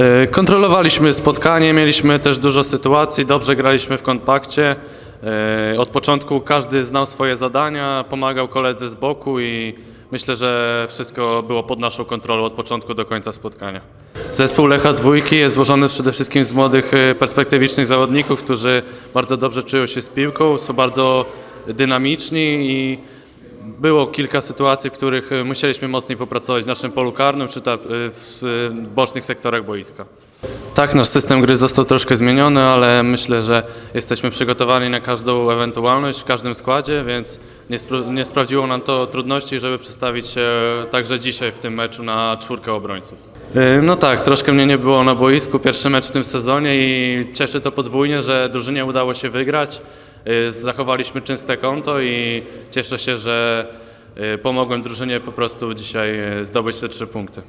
E, Kontrolowaliśmy spotkanie, mieliśmy też dużo sytuacji, dobrze graliśmy w kontakcie. E, Od początku każdy znał swoje zadania, pomagał koledze z boku i myślę, że wszystko było pod naszą kontrolą od początku do końca spotkania. Zespół Lecha Dwójki jest złożony przede wszystkim z młodych, e, perspektywicznych zawodników, którzy bardzo dobrze czują się z piłką, są bardzo dynamiczni i było kilka sytuacji, w których e, musieliśmy mocniej popracować w naszym polu karnym czy ta, e, w e, bocznych sektorach boiska. Tak, nasz system gry został troszkę zmieniony, ale myślę, że jesteśmy przygotowani na każdą ewentualność w każdym składzie, więc nie, nie sprawdziło nam to trudności, żeby przestawić się także dzisiaj w tym meczu na czwórkę obrońców. E, No tak, troszkę mnie nie było na boisku, pierwszy mecz w tym sezonie i cieszy to podwójnie, że drużynie udało się wygrać. E, Zachowaliśmy czyste konto i cieszę się, że e, pomogłem drużynie po prostu dzisiaj e, zdobyć te trzy punkty.